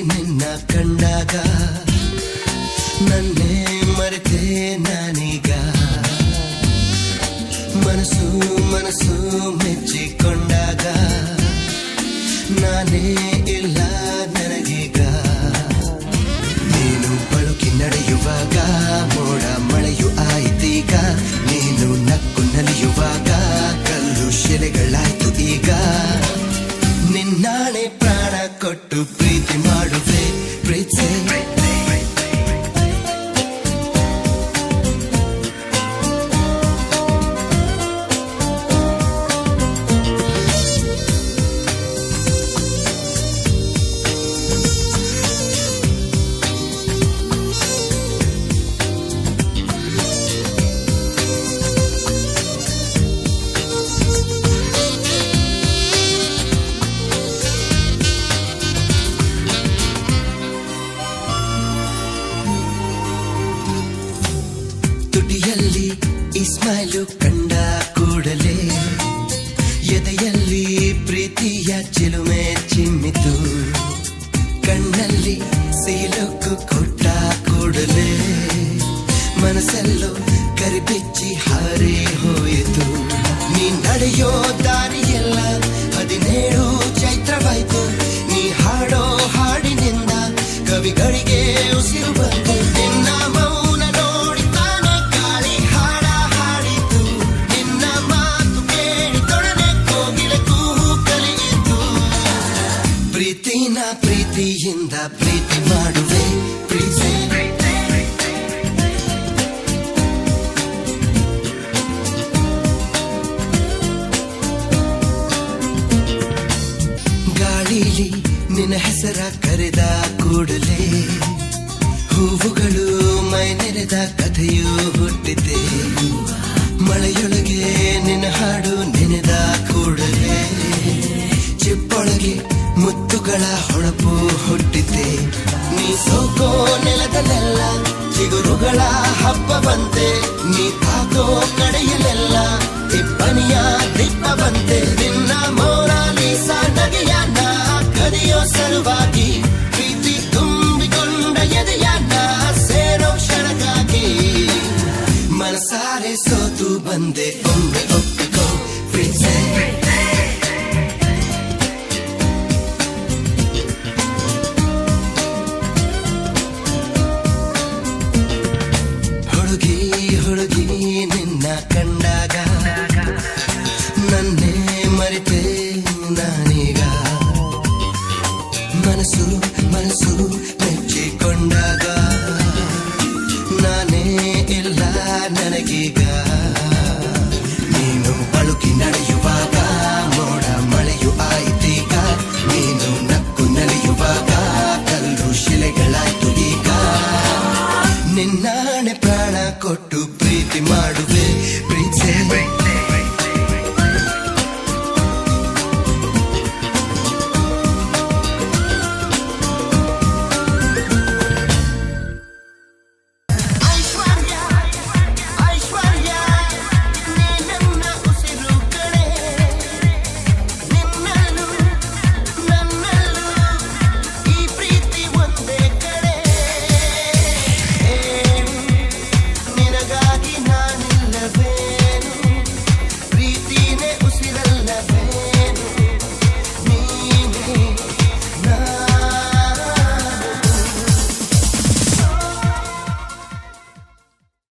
ನಿನ್ನ ಕಂಡಾಗ. ನನ್ನೇ ಮರೆತೆ ನಾನೀಗ. ಮನಸ್ಸು ಮನಸ್ಸು ಮೆಚ್ಚಿಕೊಂಡಾಗ. ನಾನೇ ಇಲ್ಲ ನನಗೀಗ. ನೀನು ಬಳುಕಿ ನಡೆಯುವಾಗ, ಮೋಡ ಮಳೆಯು ಆಯ್ತೀಗ ನೀನು ನಕ್ಕು ನಲಿಯುವಾಗ, ಕಲ್ಲು ಶಿಲೆಗಳಾಯ್ತು ಈಗ. ತುಟಿಯಲ್ಲಿ ಇಸ್ಮೈಲು ಕಂಡ ಕೂಡಲೇ, ಎದೆಯಲ್ಲಿ ಪ್ರೀತಿಯ ಚಿಲುಮೆ ಚಿಮ್ಮಿತು, ಕಣ್ಣಲ್ಲಿ ಸೀಲುಕು ಕೊಟ್ಟ ಕೂಡಲೇ, ಮನಸ್ಸಲ್ಲೂ ಕರಿಬಿಚ್ಚಿ ಹಾರಿ ಹೋಯಿತು. ನೀ ನಡೆಯೋ ದಾರಿಯೆಲ್ಲ ಹದಿನೇಳು ಚೈತ್ರವಾಯ್ತು. ನೀ ಹಾಡೋ ಹಾಡಿನಿಂದ ಕವಿಗಳಿಗೆ ಉಸಿರು ಬಂತು. ಪ್ರೀತಿಯಿಂದ ಪ್ರೀತಿ ಮಾಡುವೆ. ಪ್ರೀತಿ. ಗಾಳಿಲಿ ನಿನ್ನ ಹೆಸರ ಕರೆದ ಕೂಡಲೇ ಹೂವುಗಳು ಮೈ ನೆರೆದ ಕಥೆಯು ಮುತ್ತುಗಳ ಹೊಳಪು ಹುಟ್ಟಿದೆ ನೀ ಸೋಕೋ ನೆಲದಲ್ಲೆಲ್ಲ ಚಿಗುರುಗಳ ಹಬ್ಬ ಬಂತೆ ನೀ ತಾಕೋ ಕಡೆಯಲ್ಲೆಲ್ಲ ಮನಸ್ಸು ಮೆಚ್ಚಿಕೊಂಡಾಗ ನಾನೇ ಇಲ್ಲ ನನಗೀಗ. ನೀನು ಬಳುಕಿ ನಡೆಯುವಾಗ